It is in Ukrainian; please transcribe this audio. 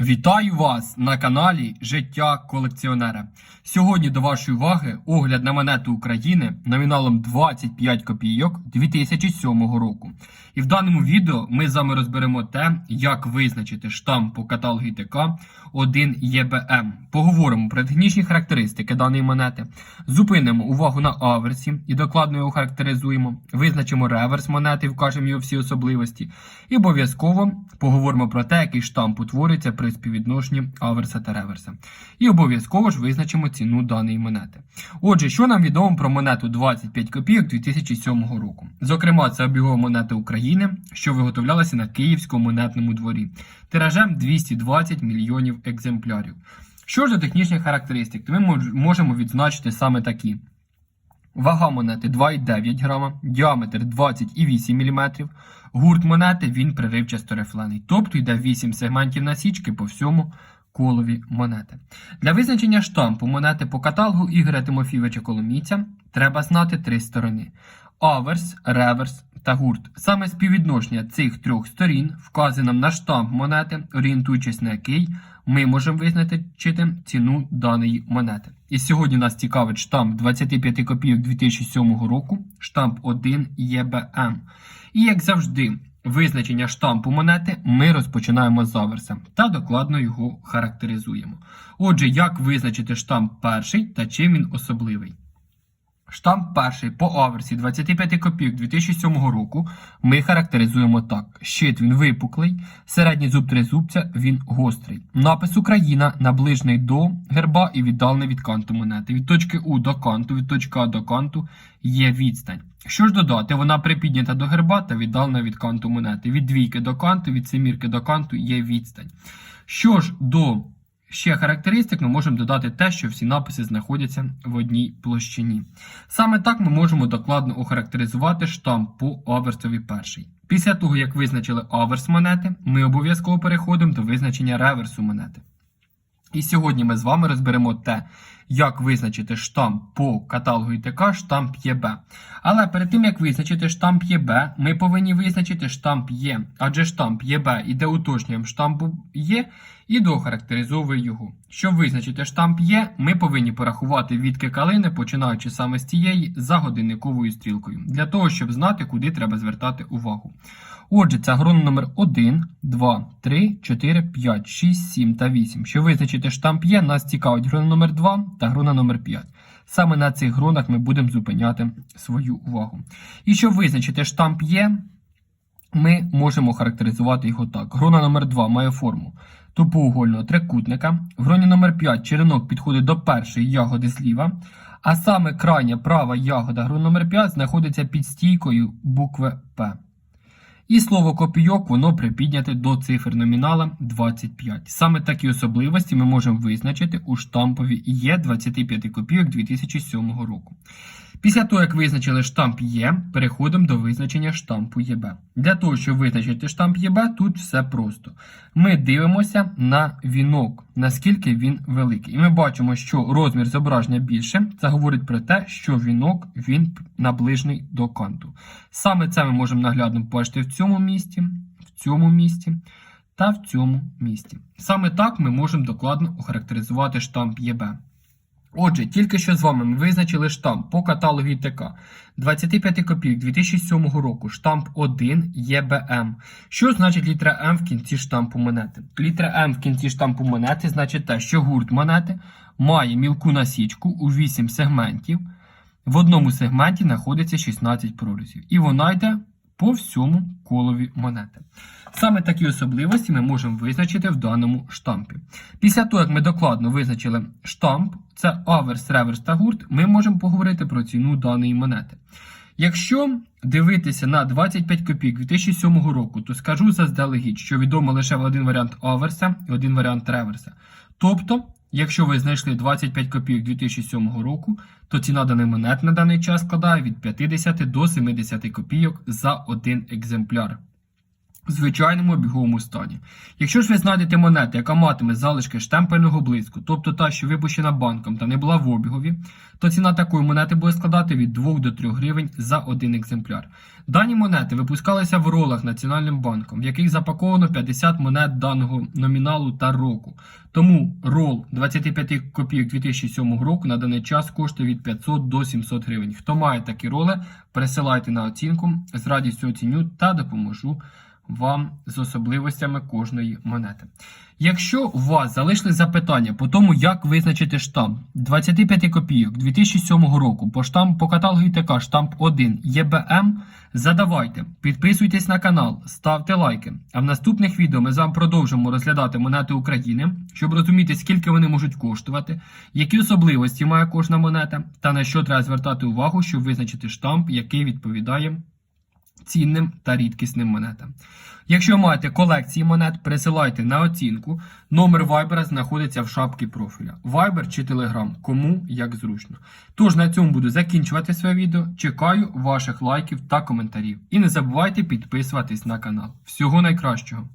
Вітаю вас на каналі Життя колекціонера. Сьогодні до вашої уваги огляд на монету України номіналом 25 копійок 2007 року. І в даному відео ми з вами розберемо те, як визначити штамп по каталогу ТК 1 ЄБМ. Поговоримо про технічні характеристики даної монети, зупинимо увагу на аверсі і докладно його характеризуємо, визначимо реверс монети, вкажемо його всі особливості. І обов'язково поговоримо про те, який штамп утворюється при співвідношенні аверса та реверса. І обов'язково ж визначимо ціну даної монети. Отже, що нам відомо про монету 25 копійок 2007 року? Зокрема, це обігова монета України, що виготовлялася на Київському монетному дворі, тиражем 220 мільйонів екземплярів. Що ж до технічних характеристик, то ми можемо відзначити саме такі. Вага монети 2,9 грама, діаметр 20,8 мм, гурт монети він приривчасто рифлений, тобто йде 8 сегментів насічки по всьому колові монети. Для визначення штампу монети по каталогу Ігоря Тимофійовича Коломійця треба знати три сторони: аверс, реверс та гурт. Саме співвідношення цих трьох сторін вказує нам на штамп монети, орієнтуючись на який ми можемо визначити ціну даної монети. І сьогодні нас цікавить штамп 25 копійок 2007 року, штамп 1 ЄБМ. І як завжди, визначення штампу монети ми розпочинаємо з аверса та докладно його характеризуємо. Отже, як визначити штамп перший та чим він особливий? Штамп перший по аверсі 25 копійок 2007 року ми характеризуємо так: щит він випуклий, середній зуб тризубця він гострий. Напис Україна наближений до герба і віддалений від канту монети. Від точки У до канту, від точки А до канту є відстань. Що ж додати, вона припіднята до герба та віддалена від канту монети. Від двійки до канту, від семірки до канту є відстань. Що ж до ще характеристик, ми можемо додати те, що всі написи знаходяться в одній площині. Саме так ми можемо докладно охарактеризувати штамп по аверсові перший. Після того, як визначили аверс монети, ми обов'язково переходимо до визначення реверсу монети. І сьогодні ми з вами розберемо те, як визначити штамп по каталогу ІТК штамп ЄБ. Але перед тим, як визначити штамп ЄБ, ми повинні визначити штамп Є, адже штамп ЄБ іде уточненням штампу Є і дохарактеризовує його. Щоб визначити штамп Є, ми повинні порахувати відки калини, починаючи саме з цієї за годинниковою стрілкою, для того, щоб знати, куди треба звертати увагу. Отже, це грон номер 1, 2, 3, 4, 5, 6, 7 та 8. Щоб визначити штамп Є, нас цікавить грона номер 2 та грона номер 5. Саме на цих гронах ми будемо зупиняти свою увагу. І щоб визначити штамп Є, ми можемо характеризувати його так. Грона номер 2 має форму тупоугольного трикутника. В гроні номер 5 черенок підходить до першої ягоди зліва, а саме крайня права ягода грони номер 5 знаходиться під стійкою букви П. І слово копійок воно припідняте до цифр номінала 25. Саме такі особливості ми можемо визначити у штампові Є 25 копійок 2007 року. Після того, як визначили штамп Є, переходимо до визначення штампу ЄБ. Для того, щоб визначити штамп ЄБ, тут все просто. Ми дивимося на вінок, наскільки він великий. І ми бачимо, що розмір зображення більше. Це говорить про те, що вінок він наближений до канту. Саме це ми можемо наглядно побачити в цьому місці, в цьому місці та в цьому місці. Саме так ми можемо докладно охарактеризувати штамп ЄБ. Отже, тільки що з вами ми визначили штамп по каталогу ІТК 25 копійок 2007 року, штамп 1 ЄБМ. Що значить літера М в кінці штампу монети? Літера М в кінці штампу монети значить те, що гурт монети має мілку насічку у 8 сегментів. В одному сегменті знаходиться 16 прорізів. І вона йде по всьому колові монети. Саме такі особливості ми можемо визначити в даному штампі. Після того, як ми докладно визначили штамп, це аверс, реверс та гурт, ми можемо поговорити про ціну даної монети. Якщо дивитися на 25 копійок 2007 року, то скажу заздалегідь, що відомо лише один варіант аверса і один варіант реверса. Тобто, якщо ви знайшли 25 копійок 2007 року, то ціна даний монет на даний час складає від 50 до 70 копійок за один екземпляр. В звичайному обіговому стані. Якщо ж ви знайдете монету, яка матиме залишки штемпельного блиску, тобто та, що випущена банком та не була в обігові, то ціна такої монети буде складати від 2 до 3 гривень за один екземпляр. Дані монети випускалися в ролах Національним банком, в яких запаковано 50 монет даного номіналу та року. Тому рол 25 копійок 2007 року на даний час коштує від 500 до 700 гривень. Хто має такі роли, пересилайте на оцінку, з радістю оціню та допоможу вам з особливостями кожної монети. Якщо у вас залишили запитання по тому, як визначити штамп 25 копійок 2007 року по штамп по каталогу ІТК штамп 1 ЄБМ, задавайте, підписуйтесь на канал, ставте лайки. А в наступних відео ми з вами продовжимо розглядати монети України, щоб розуміти, скільки вони можуть коштувати, які особливості має кожна монета, та на що треба звертати увагу, щоб визначити штамп, який відповідає цінним та рідкісним монетам. Якщо маєте колекції монет, присилайте на оцінку. Номер Viber знаходиться в шапці профіля. Viber чи Telegram, кому як зручно. Тож на цьому буду закінчувати своє відео. Чекаю ваших лайків та коментарів. І не забувайте підписуватись на канал. Всього найкращого!